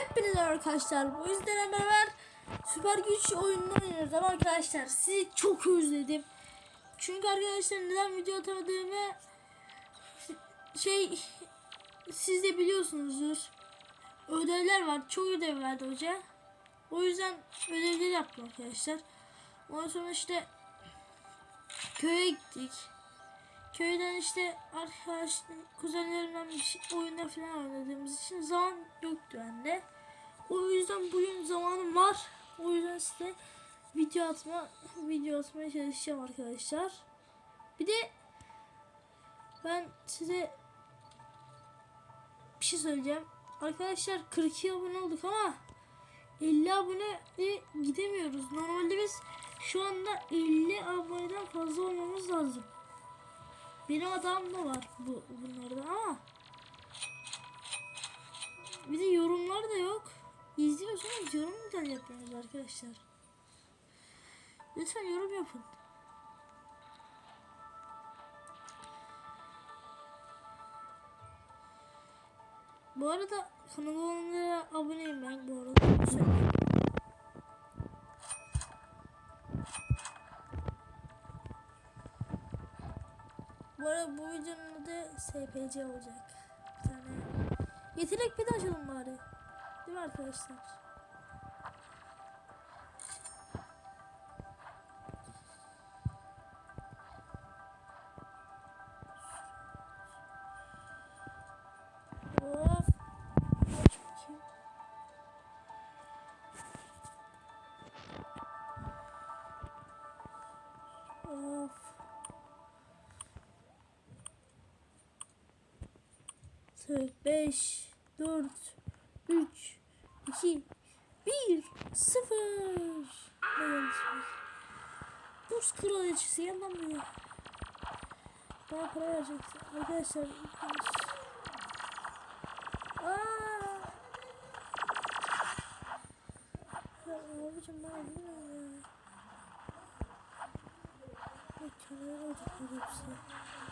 Hepinize arkadaşlar. Bu yüzden beraber süper güç oyununu oynuyoruz ama arkadaşlar sizi çok özledim. Çünkü arkadaşlar neden video atamadığımı şey siz de biliyorsunuzdur. Ödevler var. Çok ödev verdi hoca. O yüzden ödevleri yaptım arkadaşlar. Ondan sonra işte köye gittik. Köyden işte arkadaş kuzenlerimden bir şey, oyunda falan oynadığımız için zaman yoktu bende. O yüzden bugün zamanım var. O yüzden size video atma video atmaya çalışacağım arkadaşlar. Bir de ben size bir şey söyleyeceğim. Arkadaşlar 42 abone olduk ama 50 abone gidemiyoruz. Normalde biz şu anda 50 aboneden fazla olmamız lazım. Benim adam da var bu bunlarda ama bir de yorumlar da yok. İzliyorsunuz yorum neden yapıyorsunuz arkadaşlar? Lütfen yorum yapın. Bu arada olanlara aboneyim ben bu arada. Bu arada bu videonun adı SPC olacak. Bir tane yetenek bir açalım bari. Değil mi arkadaşlar? 6, 5, 4, 3, 2, 1, 0. Ne yanlışmış. Şey. Buz kraliçesi yanlamıyor. Bana para vereceksin. Arkadaşlar ilginç. Abicim bana bilmiyorum ya. Ne kenara olacak bu hepsi.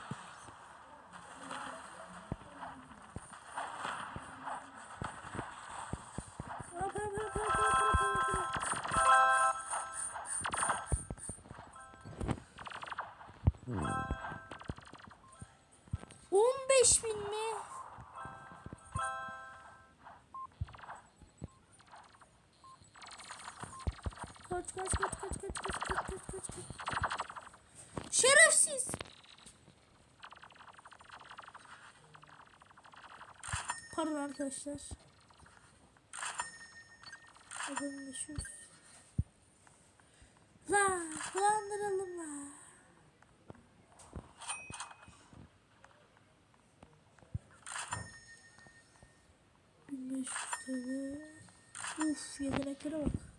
Kaç kaç kaç kaç kaç kaç kaç kaç kaç. Şerefsiz. Pardon arkadaşlar. Adamın meşhur. La, landıralım la. Bin beş yüz tane. Uf, yeteneklere bak.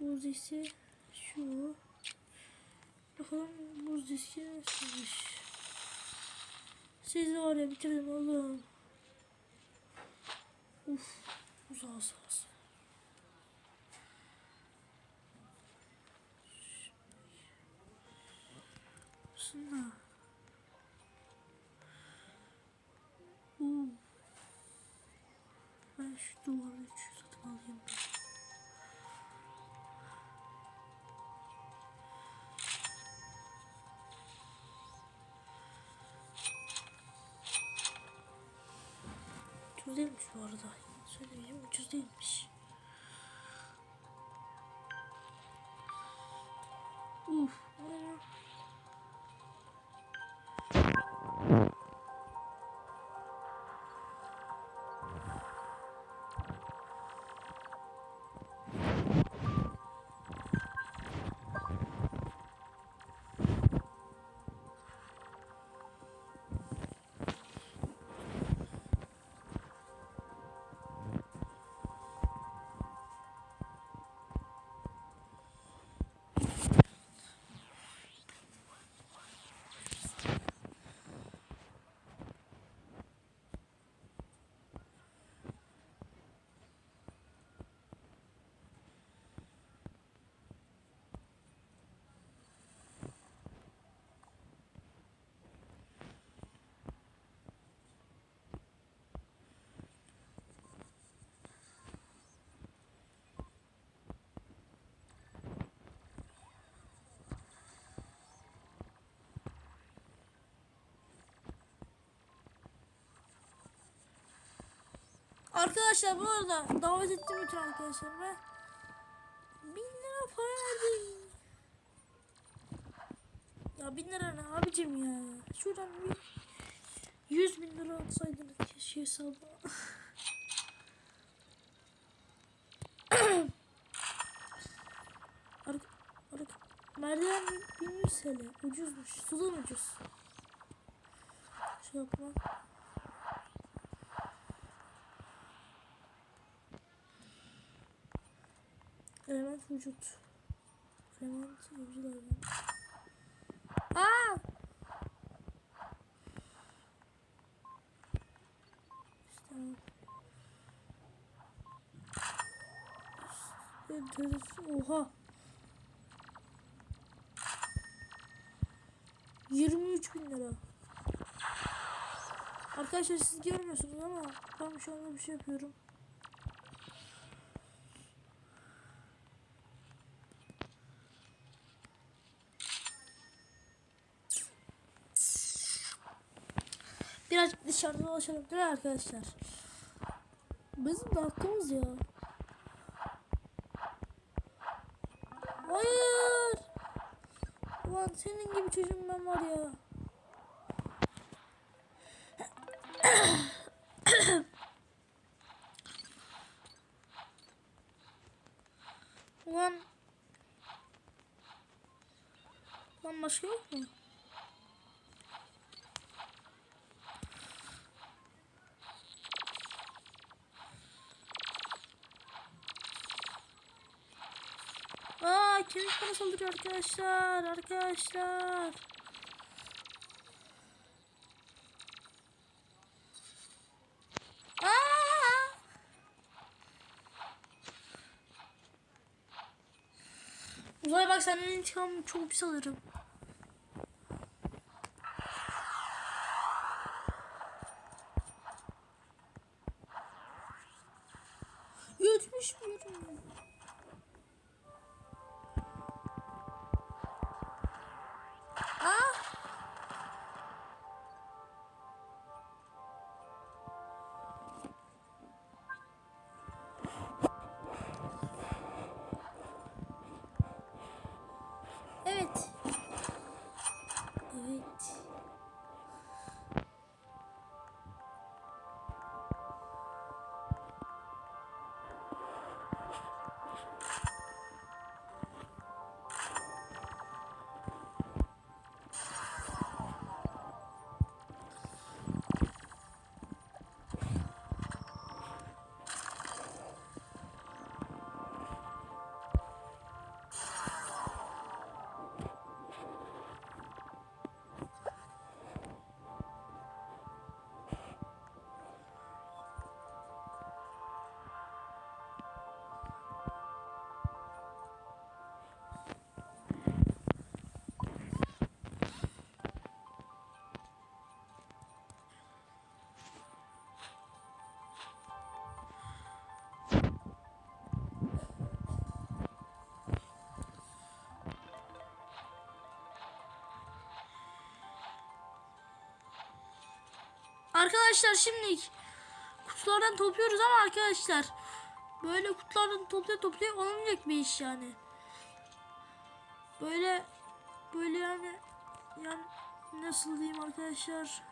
Buz diski şu. Bakalım buz diski nasılmış. Sizi var ya bitirdim oğlum. Uf, uzağa sağ Ucuz değilmiş bu arada. Söyleyeyim ucuz değilmiş. Arkadaşlar bu arada davet ettim bütün arkadaşlarıma. Bin lira para verdim. Ya bin lira ne abicim ya. Şuradan bir 100 bin lira atsaydınız keşke arka, merdiven 1100 TL. Ucuzmuş. Sudan ucuz. Şey yapma. Element vücut. Element vücut Aa! İstemem. Oha. 23 bin lira. Arkadaşlar siz görmüyorsunuz ama ben şu anda bir şey yapıyorum. Birazcık dışarıda dolaşalım değil arkadaşlar? Bizim de hakkımız ya. Hayır. Ulan senin gibi çocuğum ben var ya. Ulan. Ulan başka yok mu? Kemik bana saldırıyor arkadaşlar. Arkadaşlar. Uzay bak senden intikam çok pis alırım. Arkadaşlar şimdi kutulardan topluyoruz ama arkadaşlar böyle kutulardan toplaya toplaya olmayacak bir iş yani. Böyle böyle yani yani nasıl diyeyim arkadaşlar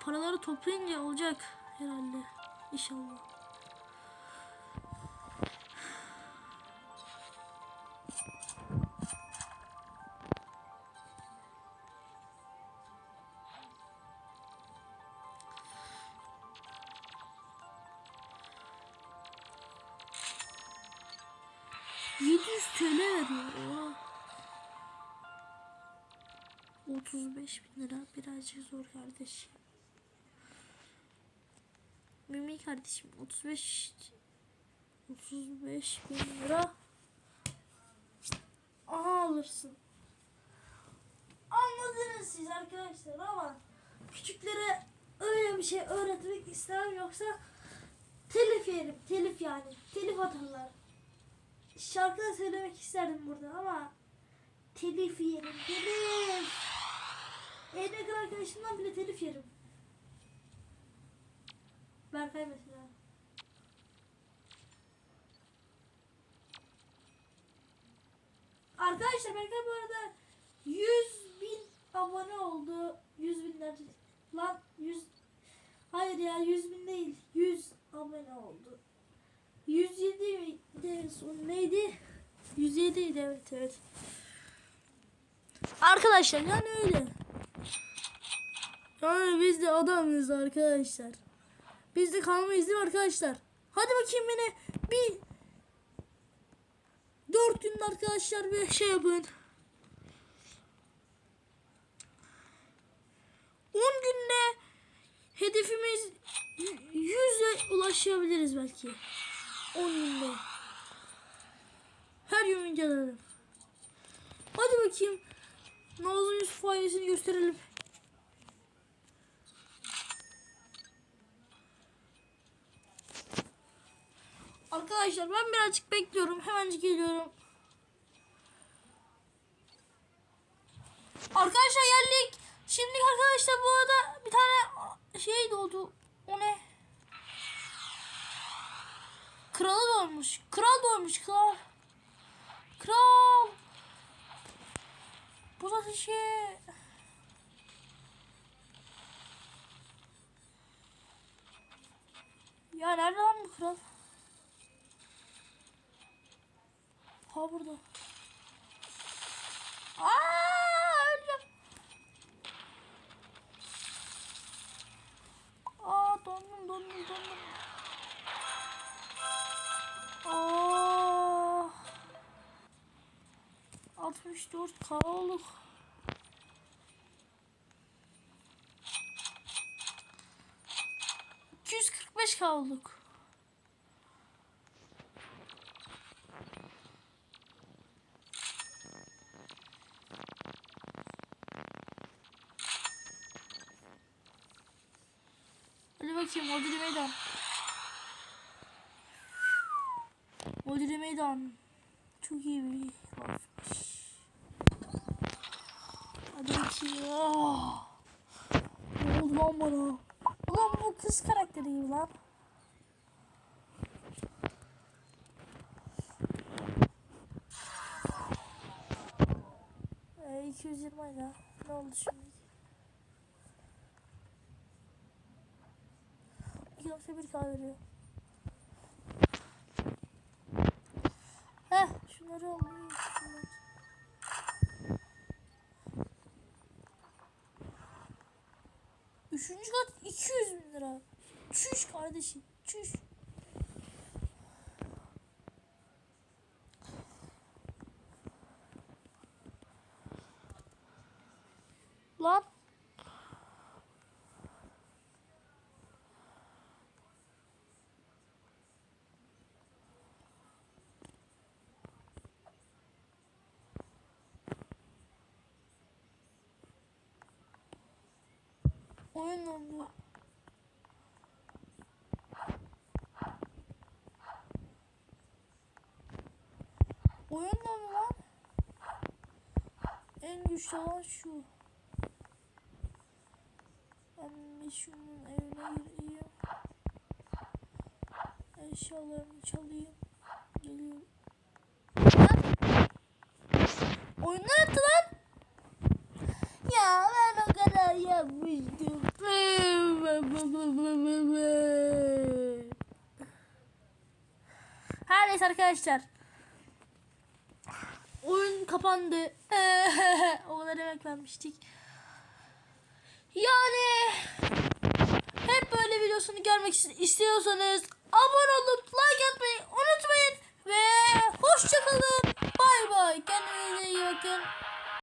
paraları toplayınca olacak herhalde inşallah. ...700 TL veriyor. Oha. 35 bin lira birazcık zor kardeşim. Mimi kardeşim 35 35 bin lira Aha alırsın. Anladınız siz arkadaşlar ama küçüklere öyle bir şey öğretmek istemem yoksa telif yerim. Telif yani. Telif atarlar. Şarkı da söylemek isterdim burada ama telif yerim. Telif. En yakın arkadaşımdan bile telif yerim. Berkay mesela. Arkadaşlar Berkay bu arada 100 bin abone oldu. 100 binler. Lan 100 Hayır ya 100 bin değil. 100 abone oldu. 107 miydi? Son neydi? 107 idi evet evet. Arkadaşlar yani öyle. Yani biz de adamız arkadaşlar. Biz de kalmayız değil arkadaşlar? Hadi bakayım beni bir 4 gün arkadaşlar bir şey yapın. 10 günde hedefimiz 100'e ulaşabiliriz belki. 10 günde. Gün videolarım. Hadi bakayım. Nazlı Yusuf ailesini gösterelim. Arkadaşlar ben birazcık bekliyorum. Hemencik geliyorum. Arkadaşlar geldik. Şimdi arkadaşlar bu arada bir tane şey doğdu. O ne? Kralı doğmuş. Kral doğmuş. Kral. Kral. Bu da şey. Ya nerede lan bu kral? Ha burada. 64 kaldık. beş kaldık. Hadi bakayım Odili Meydan. Odili Meydan. Çok iyi bir Ah. Ne oldu lan bana? Ulan bu kız karakteri gibi lan. Ee, 220 ya. Ne oldu şimdi? 2.1 k veriyor. Heh şunları alayım. Şunları. Üçüncü kat 200 bin lira. Çüş kardeşim. Çüş. Lan. Oyun oldu. Oyun oldu lan. En güçlü olan şu. Ben şunun evine gireyim. Eşyalarını çalayım. Geliyorum. Lan. Oyunlar attı lan. Ya ben o kadar yapmıştım. Her neyse arkadaşlar. Oyun kapandı. o kadar emek vermiştik. Yani hep böyle videosunu görmek istiyorsanız abone olup like atmayı unutmayın ve hoşçakalın. Bay bay. Kendinize iyi bakın.